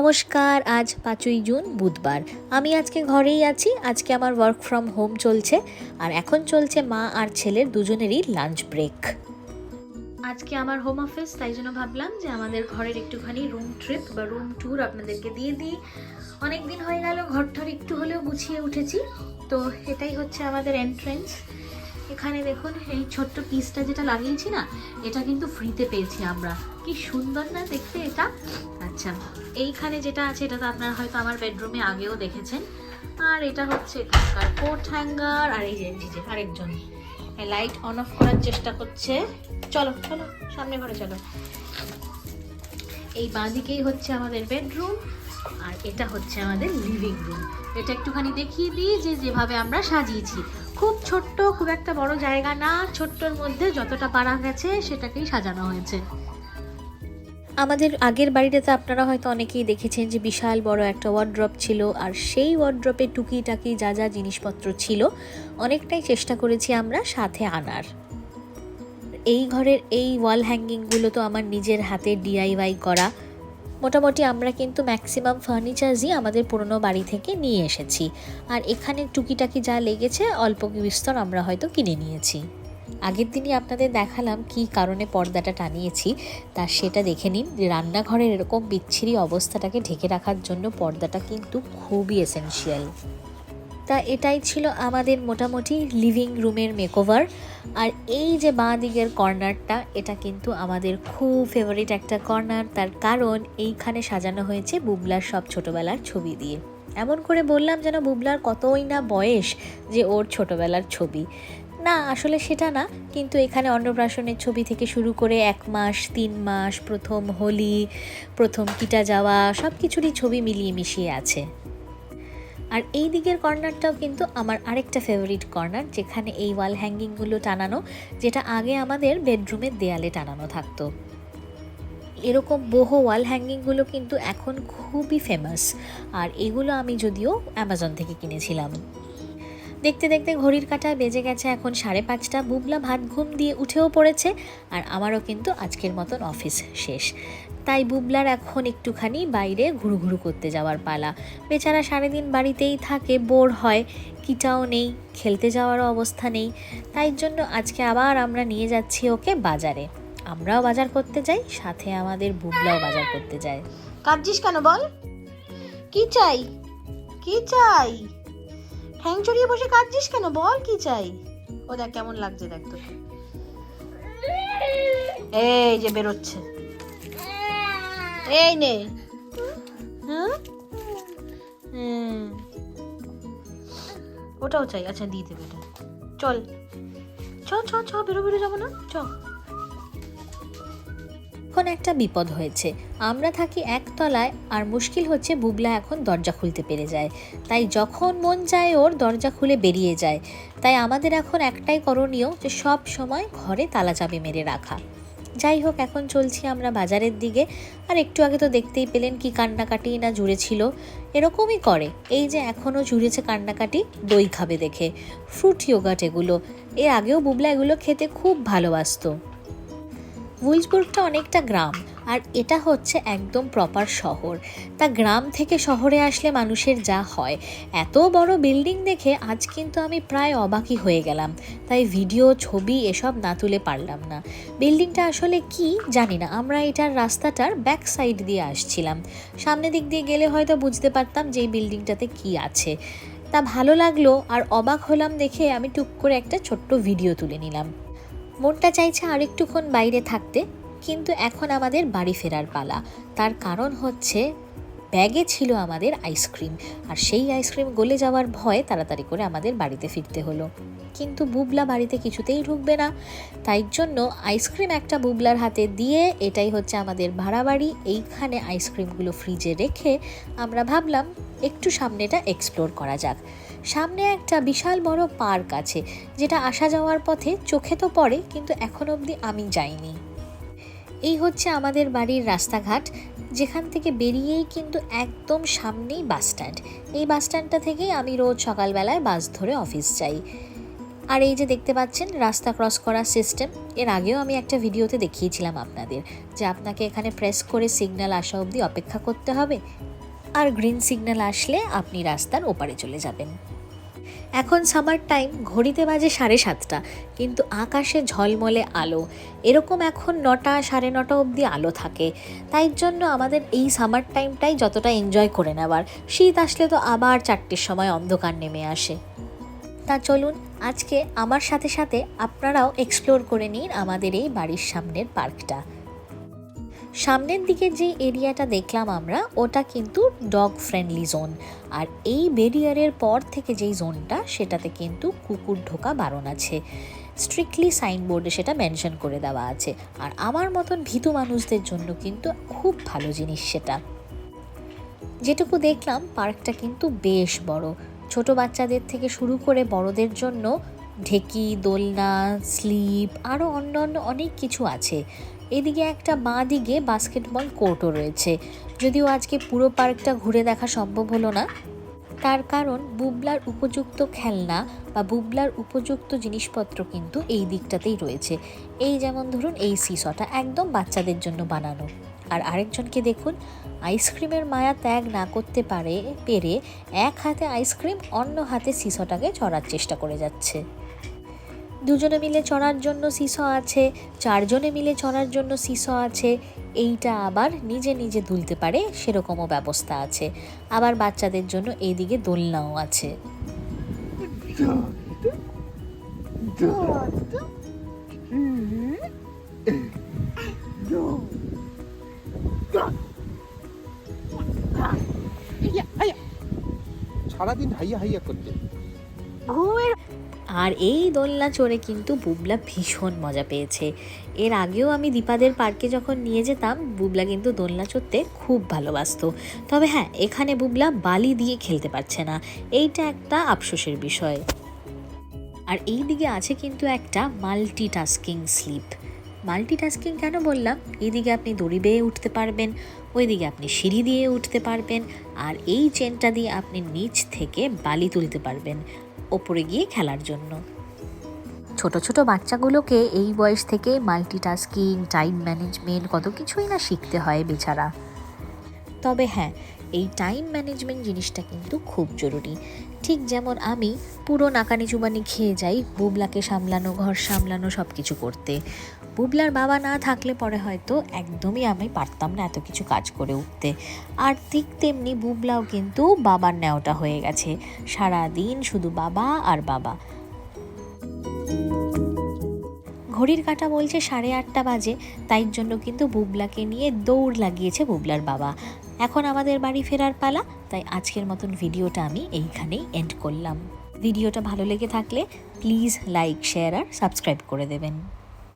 নমস্কার, আজ পাঁচই জুন, বুধবার। আমি আজকে ঘরেই আছি, আজকে আমার ওয়ার্ক ফ্রম হোম চলছে, আর এখন চলছে মা আর ছেলের দুজনেরই লাঞ্চ ব্রেক আজকে আমার হোম অফিস তাই জন্য ভাবলাম যে আমাদের ঘরের একটুখানি রুম ট্রিপ বা রুম ট্যুর আপনাদেরকে দিয়ে দিই। অনেক দিন হয়ে গেল, ঘরটার একটু হলেও গুছিয়ে উঠেছি। তো এটাই হচ্ছে আমাদের এন্ট্রেন্স এখানে দেখুন, এই ছোট্ট পিসটা যেটা লাগিয়েছি না, এটা কিন্তু ফ্রিতে পেয়েছি আমরা। কি সুন্দর না দেখতে এটা? আচ্ছা এইখানে যেটা আছে, এটা তো আপনারা হয়তো আমার বেডরুমে আগেও দেখেছেন। আর এটা হচ্ছে কোট হ্যাঙ্গার আর এই যে যে আরেকজন। লাইট অন অফ করার চেষ্টা করছে। চলো চলো, সামনে ঘরে চলো। এই বাঁদিকেই হচ্ছে আমাদের বেডরুম আর এটা হচ্ছে আমাদের লিভিং রুম এটা একটুখানি দেখিয়ে দিই যে যেভাবে আমরা সাজিয়েছি। খুব ছোট্ট, খুব একটা বড় জায়গা না, ছোট্টর মধ্যে যতটা পারা গেছে সেটাকেই সাজানো হয়েছে। আমাদের আগের বাড়িটাতে আপনারা হয়তো অনেকেই দেখেছেন যে বিশাল বড় একটা ওয়ার্ড্রপ ছিল, আর সেই ওয়ার্ড্রপে টুকিটাকি যা যা জিনিসপত্র ছিল, অনেকটাই চেষ্টা করেছি আমরা সাথে আনার। এই ঘরের এই ওয়াল হ্যাঙ্গিংগুলো তো আমার নিজের হাতে ডিআইওয়াই করা। মোটামুটি আমরা কিন্তু ম্যাক্সিমাম ফার্নিচার্সই আমাদের পুরনো বাড়ি থেকে নিয়ে এসেছি। আর এখানে টুকিটাকি যা লেগেছে, অল্প বিস্তর আমরা হয়তো কিনে নিয়েছি। আগের দিনই আপনাদের দেখালাম কি কারণে পর্দাটা টানিয়েছি, তা সেটা দেখে নিন। যে রান্নাঘরের এরকম বিচ্ছিরি অবস্থাটাকে ঢেকে রাখার জন্য পর্দাটা কিন্তু খুবই এসেনশিয়াল তা এটাই ছিল আমাদের মোটামুটি লিভিং রুমের মেকওভার আর এই যে বাঁ দিকের কর্নারটা, এটা কিন্তু আমাদের খুব ফেভারিট একটা কর্নার। তার কারণ এইখানে সাজানো হয়েছে বুবলার সব ছোটোবেলার ছবি দিয়ে। এমন করে বললাম যেন বুবলার কতই না বয়স যে ওর ছোটোবেলার ছবি। না, আসলে সেটা না, কিন্তু এখানে অন্নপ্রাশনের ছবি থেকে শুরু করে এক মাস, তিন মাস, প্রথম হোলি, প্রথম কিটা যাওয়া সব কিছুরই ছবি মিলিয়ে মিশিয়ে আছে। আর এই দিকের কর্নারটাও কিন্তু আমার আরেকটা ফেভারিট কর্নার, যেখানে এই ওয়াল হ্যাঙ্গিংগুলো টানানো, যেটা আগে আমাদের বেডরুমের দেয়ালে টানানো থাকতো। এরকম বহু ওয়াল হ্যাঙ্গিংগুলো কিন্তু এখন খুবই ফেমাস আর এগুলো আমি যদিও অ্যামাজন থেকে কিনেছিলাম। দেখতে দেখতে ঘড়ির কাঁটায় বেজে গেছে এখন সাড়ে পাঁচটা, বুবলা ভাত ঘুম দিয়ে উঠেও পড়েছে, আর আমারও কিন্তু আজকের মতন অফিস শেষ। তাই বুবলার এখন একটুখানি বাইরে ঘুরু ঘুরু করতে যাওয়ার পালা। বেচারা সারাদিন বাড়িতেই থাকে, বোর হয়, কিটাও নেই, খেলতে যাওয়ারও অবস্থা নেই। তাই জন্য আজকে আবার আমরা নিয়ে যাচ্ছি ওকে বাজারে। আমরাও বাজার করতে যাই, সাথে আমাদের বুবলাও বাজার করতে যায়। কাঁদছিস কেন বল? কি চাই? কি চাই? ঠ্যাং চড়িয়ে বসে কাঁদছিস কেন বল কি চাই? ও দেখ কেমন লাগছে দেখ তোকে। এই যে বেরোচ্ছে। এই নে। হ্যাঁ? ওটাও চাই। আচ্ছা দিয়ে দেবে এটা। চল। চ চ চ বেরো বেরো যাব না। চ। এখন একটা বিপদ হয়েছে। আমরা থাকি একতলায় আর মুশকিল হচ্ছে বুবলা এখন দরজা খুলতে পেরে যায়। তাই যখন মন চায় ওর দরজা খুলে বেরিয়ে যায়। তাই আমাদের এখন একটাই করণীয় যে সব সময় ঘরে তালা চাবি মেরে রাখা। যাই হোক, এখন চলছি আমরা বাজারের দিকে। আর একটু আগে তো দেখতেই পেলেন কি কান্নাকাটি না জুড়েছিল এরকমই করে। এই যে এখনও জুড়েছে কান্নাকাটি, দই খাবে দেখে। ফ্রুট ইয়োগাট এগুলো। এর আগেও বুবলা এগুলো খেতে খুব ভালোবাসতো। উইলসবুর্গটা অনেকটা গ্রাম, আর এটা হচ্ছে একদম প্রপার শহর। তা গ্রাম থেকে শহরে আসলে মানুষের যা হয়। এত বড় বিল্ডিং দেখে আজ কিন্তু আমি প্রায় অবাকই হয়ে গেলাম। তাই ভিডিও ছবি এসব না তুলে পারলাম না। বিল্ডিংটা আসলে কি জানি না, আমরা এটার রাস্তাটার ব্যাক সাইড দিয়ে আসছিলাম। সামনের দিক দিয়ে গেলে হয়তো বুঝতে পারতাম যে এই বিল্ডিংটাতে কি আছে। তা ভালো লাগল, আর অবাক হলাম দেখে আমি টুক করে একটা ছোট্ট ভিডিও তুলে নিলাম। মনটা চাইছে আর একটুক্ষণ বাইরে থাকতে, কিন্তু এখন আমাদের বাড়ি ফেরার পালা। তার কারণ হচ্ছে, ব্যাগে ছিল আমাদের আইসক্রিম, আর সেই আইসক্রিম গলে যাওয়ার ভয় তাড়াতাড়ি করে আমাদের বাড়িতে ফিরতে হলো। কিন্তু বুবলা বাড়িতে কিছুতেই ঢুকবে না। তাই জন্য আইসক্রিম একটা বুবলার হাতে দিয়ে, এটাই হচ্ছে আমাদের ভাড়া বাড়ি, এইখানে আইসক্রিমগুলো ফ্রিজে রেখে আমরা ভাবলাম একটু সামনেটা এক্সপ্লোর করা যাক। সামনে একটা বিশাল বড় পার্ক আছে, যেটা আসা যাওয়ার পথে চোখে তো পড়ে, কিন্তু এখন অবধি আমি যাইনি। এই হচ্ছে আমাদের বাড়ির রাস্তাঘাট, যেখান থেকে বেরিয়েই কিন্তু একদম সামনেই বাস স্ট্যান্ড। এই বাস স্ট্যান্ডটা থেকেই আমি রোজ সকালবেলায় বাস ধরে অফিস যাই। আর এই যে দেখতে পাচ্ছেন, রাস্তা ক্রস করার সিস্টেম, এর আগেও আমি একটা ভিডিওতে দেখিয়েছিলাম আপনাদের, যে আপনাকে এখানে প্রেস করে সিগন্যাল আসা অবধি অপেক্ষা করতে হবে, আর গ্রিন সিগন্যাল আসলে আপনি রাস্তার ওপারে চলে যাবেন। এখন সামার টাইম ঘড়িতে বাজে সাড়ে সাতটা, কিন্তু আকাশে ঝলমলে আলো। এরকম এখন নটা, সাড়ে নটা অবধি আলো থাকে। তাই জন্য আমাদের এই সামার টাইমটাই যতটা এনজয় করে নেবার শীত আসলে তো আবার চারটের সময় অন্ধকার নেমে আসে। তা চলুন, আজকে আমার সাথে সাথে আপনারাও এক্সপ্লোর করে নিন আমাদের এই বাড়ির সামনের পার্কটা সামনের দিকে যে এরিয়াটা দেখলাম আমরা, ওটা কিন্তু ডগ ফ্রেন্ডলি জোন। আর এই বেরিয়ারের পর থেকে যেই জোনটা, সেটাতে কিন্তু কুকুর ঢোকা বারণ আছে। স্ট্রিক্টলি সাইনবোর্ডে সেটা মেনশন করে দেওয়া আছে। আর আমার মতন ভীতু মানুষদের জন্য কিন্তু খুব ভালো জিনিস সেটা। যেটুকু দেখলাম, পার্কটা কিন্তু বেশ বড়। ছোট বাচ্চাদের থেকে শুরু করে বড়দের জন্য ঢেকি, দোলনা, স্লিপ আরও অন্য অন্য অনেক কিছু আছে। এদিকে একটা বাঁ দিকে বাস্কেটবল কোর্টও রয়েছে। যদিও আজকে পুরো পার্কটা ঘুরে দেখা সম্ভব হলো না, তার কারণ বুবলার উপযুক্ত খেলনা বা বুবলার উপযুক্ত জিনিসপত্র কিন্তু এই দিকটাতেই রয়েছে। এই যেমন ধরুন, এই সিসটা একদম বাচ্চাদের জন্য বানানো। আর আরেকজনকে দেখুন, আইসক্রিমের মায়া ত্যাগ না করতে পারে, পেরে এক হাতে আইসক্রিম অন্য হাতে সিসটাকে চড়ার চেষ্টা করে যাচ্ছে। দুজনে মিলে চড়ার জন্য সিসো আছে চারজনে মিলে চড়ার জন্য সিসো আছে এইটা আবার নিজে নিজে দুলতে পারে সেরকমও ব্যবস্থা আছে। আবার বাচ্চাদের জন্য এইদিকে দোলনাও আছে। সারাদিন হাইয়া হাইয়া করতে ঘুমের আর এই দোলনা চড়ে কিন্তু বুবলা ভীষণ মজা পেয়েছে। এর আগেও আমি দীপাদের পার্কে যখন নিয়ে যেতাম, বুবলা কিন্তু দোলনা চড়তে খুব ভালোবাসতো। তবে হ্যাঁ এখানে বুবলা বালি দিয়ে খেলতে পারছে না। এইটা একটা আফসোসের বিষয়। আর এই দিকে আছে কিন্তু একটা মাল্টিটাস্কিং স্লিপ মাল্টিটাস্কিং কেন বললাম? এইদিকে আপনি দড়ি বেয়ে উঠতে পারবেন, ওইদিকে আপনি সিঁড়ি দিয়ে উঠতে পারবেন, আর এই চেনটা দিয়ে আপনি নিচ থেকে বালি তুলতে পারবেন। ওপরে গিয়ে খেলার জন্য। ছোট ছোট বাচ্চাগুলোকে এই বয়স থেকে মাল্টিটাস্কিং টাইম ম্যানেজমেন্ট কত কিছুই না শিখতে হয় বেচারা। তবে হ্যাঁ এই টাইম ম্যানেজমেন্ট জিনিসটা কিন্তু খুব জরুরি। ঠিক যেমন আমি পুরো নাকানি চুবানি খেয়ে যাই, বুবলাকে সামলানো, ঘর সামলানো সব কিছু করতে। বুবলার বাবা না থাকলে পরে হয়তো একদমই আমি পারতাম না এত কিছু কাজ করে উঠতে। আর ঠিক তেমনি বুবলাও কিন্তু বাবার ন্যাওটা হয়ে গেছে। সারা দিন শুধু বাবা আর বাবা। ঘড়ির কাঁটা বলছে সাড়ে আটটা বাজে, তাই জন্য কিন্তু বুবলাকে নিয়ে দৌড় লাগিয়েছে বুবলার বাবা। এখন আমাদের বাড়ি ফেরার পালা, তাই আজকের মতন ভিডিওটা আমি এইখানেই এন্ড করলাম। ভিডিওটা ভালো লেগে থাকলে প্লিজ লাইক শেয়ার আর সাবস্ক্রাইব করে দেবেন।